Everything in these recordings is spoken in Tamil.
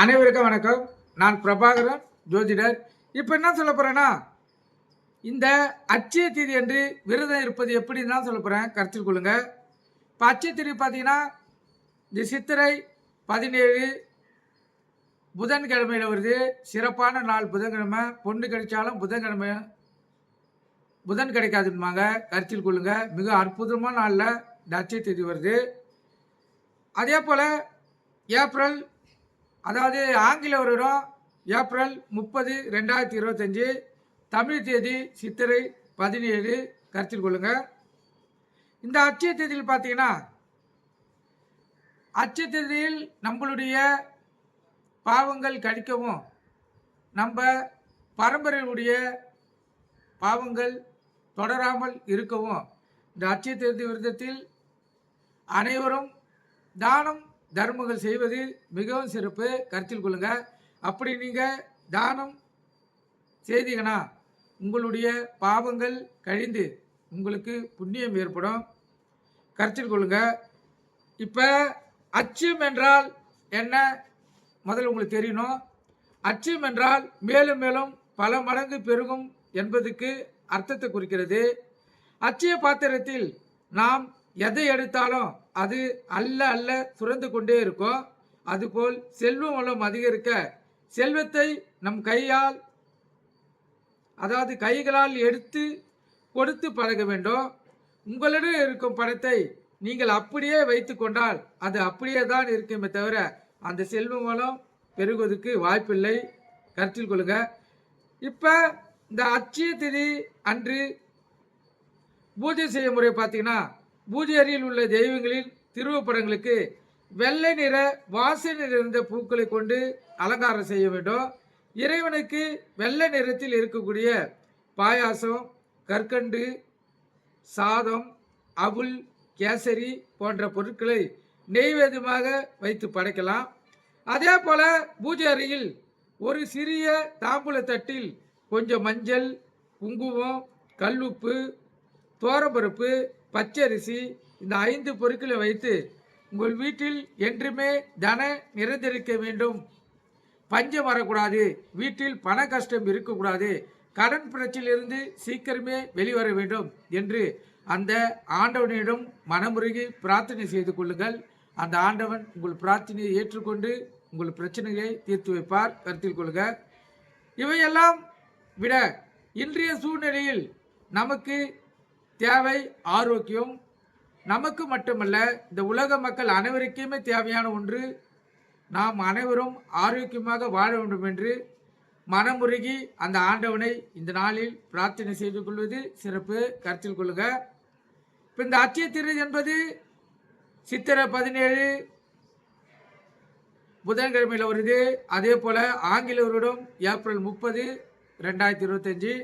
அனைவருக்கும் வணக்கம். நான் பிரபாகரன் ஜோதிடர். இப்போ என்ன சொல்ல போகிறேன்னா இந்த அச்சய தேதி என்று விரதம் இருப்பது எப்படின்னு தான் சொல்ல போகிறேன் கருத்தில் கொள்ளுங்க. இப்போ அச்சய தீதி பார்த்தீங்கன்னா இந்த சித்திரை பதினேழு புதன்கிழமையில் வருது. சிறப்பான நாள் புதன்கிழமை. பொண்ணு கிடைச்சாலும் புதன்கிழமை புதன் கிடைக்காதுன்பாங்க கருத்தில் கொள்ளுங்க. மிக அற்புதமான நாளில் இந்த அச்சய தேதி வருது. அதே போல் ஏப்ரல் அதாவது ஆங்கில வருடம் ஏப்ரல் முப்பது ரெண்டாயிரத்தி இருபத்தஞ்சி தமிழ் தேதி சித்திரை பதினேழு. கருத்தில் கொள்ளுங்கள் இந்த அச்சய தேதியில் பார்த்தீங்கன்னா அச்சய தேதியில் நம்மளுடைய பாவங்கள் கழிக்கவும் நம்ம பரம்பரையுடைய பாவங்கள் தொடராமல் இருக்கவும் இந்த அச்சய தேதி விரதத்தில் அனைவரும் தானம் தர்மங்கள் செய்வது மிகவும் சிறப்பு. கருத்தில் கொள்ளுங்கள் அப்படி நீங்கள் தானம் செய்தீங்கன்னா உங்களுடைய பாவங்கள் கழிந்து உங்களுக்கு புண்ணியம் ஏற்படும். கருத்தில் கொள்ளுங்க. இப்போ அச்சம் என்றால் என்ன? முதல்ல உங்களுக்கு தெரியணும். அச்சம் என்றால் மேலும் மேலும் பல மடங்கு பெருகும் என்பதுக்கு அர்த்தத்தை குறிக்கிறது. அச்சய பாத்திரத்தில் நாம் எதை எடுத்தாலும் அது அல்ல அல்ல சுரந்து கொண்டே இருக்கும் அதுபோல் செல்வ வளம் அதிகரிக்க செல்வத்தை நம் கையால் அதாவது கைகளால் எடுத்து கொடுத்து பழக வேண்டும். உங்களிடம் இருக்கும் பணத்தை நீங்கள் அப்படியே வைத்து கொண்டால் அது அப்படியே தான் இருக்குமே தவிர அந்த செல்வ வளம் பெருகுவதற்கு வாய்ப்பில்லை. கருத்தில் கொள்ளுங்க இப்போ இந்த அச்சய திதி அன்று பூஜை செய்யும் முறை பார்த்தீங்கன்னா பூஜை அறையில் உள்ள தெய்வங்களின் திருவுப்படங்களுக்கு வெள்ளை நிற வாசனை நிறைந்த பூக்களை கொண்டு அலங்காரம் செய்ய வேண்டும். இறைவனுக்கு வெள்ளை நிறத்தில் இருக்கக்கூடிய பாயாசம் கற்கண்டு சாதம் அவுள் கேசரி போன்ற பொருட்களை நெய்வேதமாக வைத்து படைக்கலாம். அதே போல பூஜை அறையில் ஒரு சிறிய தாம்பூல தட்டில் கொஞ்சம் மஞ்சள் குங்குமம் கல்லுப்பு தோரம்பருப்பு பச்சரிசி இந்த ஐந்து பொருட்களை வைத்து உங்கள் வீட்டில் என்றுமே தன நிறைந்திருக்க வேண்டும். பஞ்சம் வரக்கூடாது. வீட்டில் பண கஷ்டம் இருக்கக்கூடாது. கடன் பிரச்சனையிலிருந்து சீக்கிரமே வெளிவர வேண்டும் என்று அந்த ஆண்டவனிடம் மனமுருகி பிரார்த்தனை செய்து கொள்ளுங்கள். அந்த ஆண்டவன் உங்கள் பிரார்த்தனையை ஏற்றுக்கொண்டு உங்கள் பிரச்சனையை தீர்த்து வைப்பார். கருத்தில் கொள்க. இவையெல்லாம் விட இன்றைய சூழ்நிலையில் நமக்கு தேவை ஆரோக்கியம். நமக்கு மட்டுமல்ல இந்த உலக மக்கள் அனைவருக்குமே தேவையான ஒன்று நாம் அனைவரும் ஆரோக்கியமாக வாழ வேண்டும் என்று மனமுருகி அந்த ஆண்டவனை இந்த நாளில் பிரார்த்தனை செய்து கொள்வது சிறப்பு. கருத்தில் கொள்ளுங்க இப்போ இந்த அச்சய திரு என்பது சித்திரை பதினேழு புதன்கிழமையில் வருது. அதே போல் ஆங்கில வருடம் ஏப்ரல் முப்பது ரெண்டாயிரத்தி இருபத்தஞ்சி.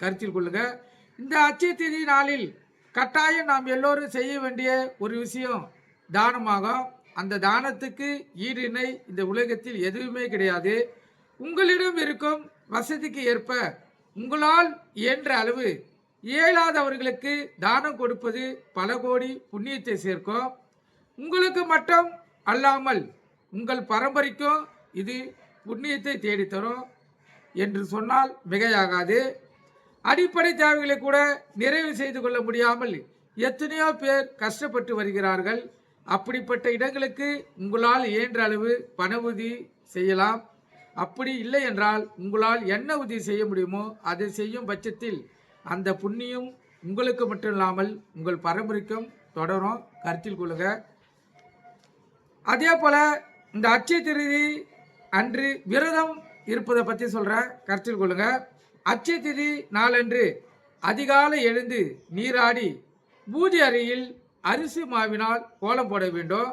கருத்தில் கொள்ளுங்கள் இந்த அச்சய திதி நாளில் கட்டாயம் நாம் எல்லோரும் செய்ய வேண்டிய ஒரு விஷயம் தானமாகும். அந்த தானத்துக்கு ஈடு இணை இந்த உலகத்தில் எதுவுமே கிடையாது. உங்களிடம் இருக்கும் வசதிக்கு ஏற்ப உங்களால் இயன்ற அளவு இயலாதவர்களுக்கு தானம் கொடுப்பது பல கோடி புண்ணியத்தை சேர்க்கும். உங்களுக்கு மட்டும் அல்லாமல் உங்கள் பரம்பரைக்கும் இது புண்ணியத்தை தேடித்தரும் என்று சொன்னால் மிகையாகாது. அடிப்படை தேவைகளை கூட நிறைவு செய்து கொள்ள முடியாமல் எத்தனையோ பேர் கஷ்டப்பட்டு வருகிறார்கள். அப்படிப்பட்ட இடங்களுக்கு உங்களால் இயன்ற அளவு பண உதவி செய்யலாம். அப்படி இல்லை என்றால் உங்களால் என்ன உதவி செய்ய முடியுமோ அதை செய்யும் பட்சத்தில் அந்த புண்ணியம் உங்களுக்கு மட்டும் இல்லாமல் உங்கள் பரம்பரைக்கும் தொடரும். கருத்தில் கொள்ளுங்க அதே போல் இந்த அச்சய திருதி அன்று விரதம் இருப்பதை பற்றி சொல்கிறேன் கருத்தில் கொள்ளுங்கள் அச்சய திதி நாளன்று அதிகாலை எழுந்து நீராடி பூஜை அறையில் அரிசி மாவினால் கோலம் போட வேண்டும்.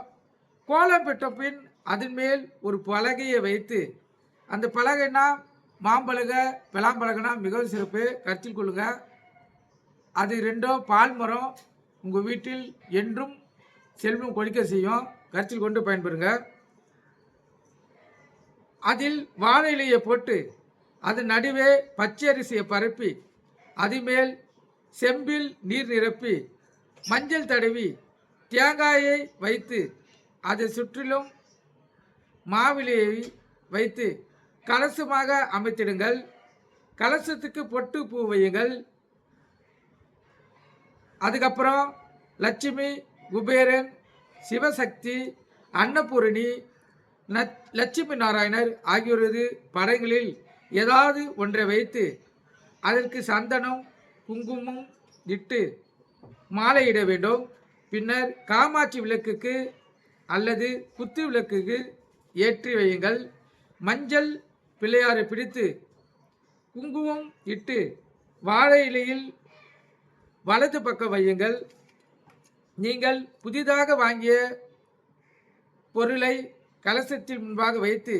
கோலம் பெற்ற பின் அதன் மேல் ஒரு பலகையை வைத்து அந்த பலகைனா மாம்பழக பிளாம்பலகைனா மிகவும் சிறப்பு. கருத்தில் கொள்ளுங்க. அது ரெண்டோ பால் மரம் உங்கள் வீட்டில் என்றும் செல்வம் கொடிக்க செய்யும். கருத்தில் கொண்டு பயன்பெறுங்க. அதில் வாழை இலையை போட்டு அது நடுவே பச்சை அரிசியை பரப்பி அதுமேல் செம்பில் நீர் நிரப்பி மஞ்சள் தடவி தேங்காயை வைத்து அதை சுற்றிலும் மாவிலையை வைத்து கலசமாக அமைத்திடுங்கள். கலசத்துக்கு பொட்டு பூ வையுங்கள். அதுக்கப்புறம் லட்சுமி குபேரன் சிவசக்தி அன்னபூரணி லட்சுமி நாராயணர் ஆகியோரது படங்களில் ஏதாவது ஒன்றை வைத்து அதற்கு சந்தனம் குங்குமம் இட்டு மாலையிட வேண்டும். பின்னர் காமாட்சி விளக்குக்கு அல்லது குத்து விளக்குக்கு ஏற்றி வையுங்கள். மஞ்சள் பிள்ளையாரை பிடித்து குங்குமம் இட்டு வாழை இலையில் வலது பக்கம் வையுங்கள். நீங்கள் புதிதாக வாங்கிய பொருளை கலசத்தில் முன்பாக வைத்து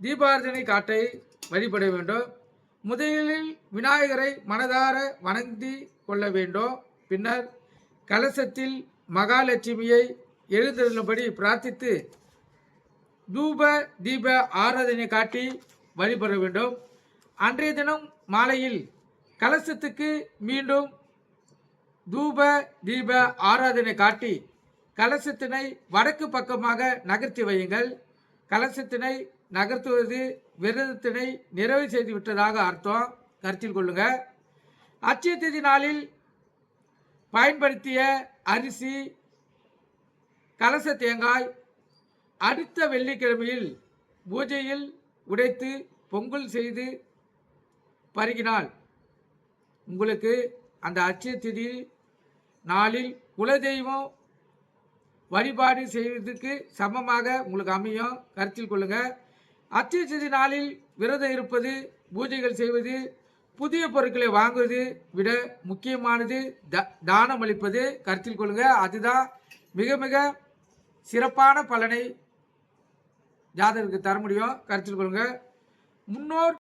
தீபார்த்தனை காட்டை வழிபட வேண்டும். முதலில் விநாயகரை மனதார வணங்கி கொள்ள வேண்டும். பின்னர் கலசத்தில் மகாலட்சுமியை எழுந்திருந்தபடி பிரார்த்தித்து தூப தீப ஆராதனை காட்டி வழிபட வேண்டும். அன்றைய தினம் மாலையில் கலசத்துக்கு மீண்டும் தூப தீப ஆராதனை காட்டி கலசத்தினை வடக்கு பக்கமாக நகர்த்தி வையுங்கள். கலசத்தினை நகர்த்துவது விரதத்தினை நிறைவு செய்து விட்டதாக அர்த்தம். கருத்தில் கொள்ளுங்க. அச்சய திதி நாளில் பயன்படுத்திய அரிசி கலச தேங்காய் அடுத்த வெள்ளிக்கிழமையில் பூஜையில் உடைத்து பொங்கல் செய்து பருகினால் உங்களுக்கு அந்த அச்சய திதி நாளில் குலதெய்வம் வழிபாடு செய்வதற்கு சமமாக உங்களுக்கு அமையும். கருத்தில் கொள்ளுங்கள் அச்சய நாளில் விரதம் இருப்பது பூஜைகள் செய்வது புதிய பொருட்களை வாங்குவது விட முக்கியமானது த தானம் அளிப்பது. கருத்தில் கொள்ளுங்க அதுதான் மிக மிக சிறப்பான பலனை ஜாதகருக்கு தர முடியும். கருத்தில் கொள்ளுங்க முன்னோர்